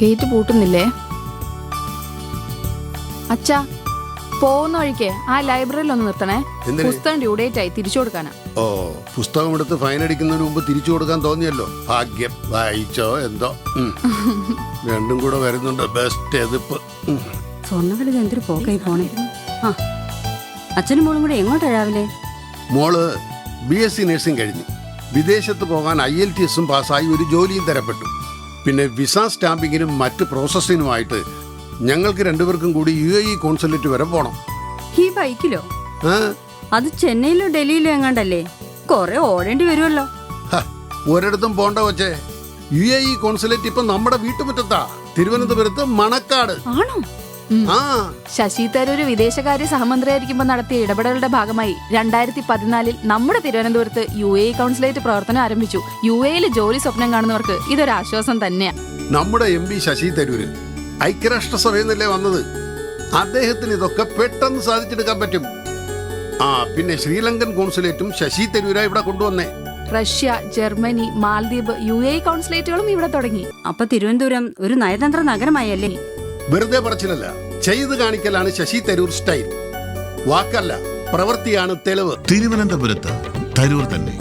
Gate പൂട്ടുന്നില്ലേ? അച്ഛാ പോകുന്ന വഴിക്ക് ആ ലൈബ്രറിയിൽ ഒന്ന് നിർത്തണേ. എന്തിന്? പുസ്തകം ഡ്യൂ ഡേറ്റ് ആയി തിരിച്ചു കൊടുക്കാനാ. ഓ പുസ്തകം എടുത്ത് ഫൈൻ അടിക്കുന്നതിന് മുമ്പ് തിരിച്ചു കൊടുക്കാൻ തോന്നിയല്ലോ. ഭാഗ്യം വായിച്ചോ എന്തോ. ഉം. രണ്ടും കൂടെ വരുന്നുണ്ട്. ബെസ്റ്റ് എതിപ്പ് ഉം. എന്തൊരു പോക്കായി പോണേ. ആ. അച്ഛനും മോളും കൂടെ എങ്ങോട്ടാ രാവിലെ? മോൾ ബി എസ് സി നഴ്സിംഗ് കഴിഞ്ഞു. വിദേശത്ത് പോകാൻ ഐ എൽ ടി എസും പാസ്സായി ഒരു ജോലിയും തരപ്പെട്ടു. പിന്നെ വിസ സ്റ്റാമ്പിങ്ങിനും മറ്റ് പ്രോസസ്സിനുമായിട്ട് ഞങ്ങൾക്ക് രണ്ടുപേർക്കും കൂടി യു എ ഇ കോൺസുലേറ്റ് വരെ പോണം. ഈ ബൈക്കിലോ? ആ? അത് ചെന്നൈയിലോ ഡൽഹിയിലോ എങ്ങാണ്ടല്ലേ? കൊറേ ഓടേണ്ടി വരുമല്ലോ ഹ, ഒരിടത്തും പോണ്ട വച്ചേ യു എ ഇ കോൺസുലേറ്റ് ഇപ്പൊ നമ്മുടെ വീട്ടുമുറ്റത്താ. തിരുവനന്തപുരത്ത് മണക്കാട്. ആണോ? ആ. ശശി തരൂര് വിദേശകാര്യ സഹമന്ത്രിയായിരിക്കുമ്പോൾ നടത്തിയ ഇടപെടലുടെ ഭാഗമായി രണ്ടായിരത്തി പതിനാലിൽ നമ്മുടെ തിരുവനന്തപുരത്ത് യു എ കൗൺസിലേറ്റ് പ്രവർത്തനം ആരംഭിച്ചു. യു എയിൽ ജോലി സ്വപ്നം കാണുന്നവർക്ക് ഇതൊരു ആശ്വാസം തന്നെയാണ് നമ്മുടെ എം പി ശശി തരൂര് ഐക്യരാഷ്ട്രസഭയിൽ നിന്നല്ലേ വന്നത്? അദ്ദേഹത്തിന് ഇതൊക്കെ പെട്ടെന്ന് സാധിച്ചെടുക്കാൻ പറ്റും. ആ പിന്നെ ശ്രീലങ്കൻ കോൺസുലേറ്റും ശശി തരൂര ഇവിടെ കൊണ്ടുവന്നേ. Russia Germany Maldives U A കോൺസുലേറ്റുകളും ഇവിടെ തുടങ്ങി. അപ്പൊ തിരുവനന്തപുരം ഒരു നയതന്ത്ര നഗരമായല്ലേ? വെറുതെ പറച്ചിലല്ല ചെയ്ത് കാണിക്കലാണ് ശശി തരൂർ സ്റ്റൈൽ. വാക്കല്ല പ്രവൃത്തിയാണ് തെളിവ്. തിരുവനന്തപുരത്ത് തരൂർ തന്നെ.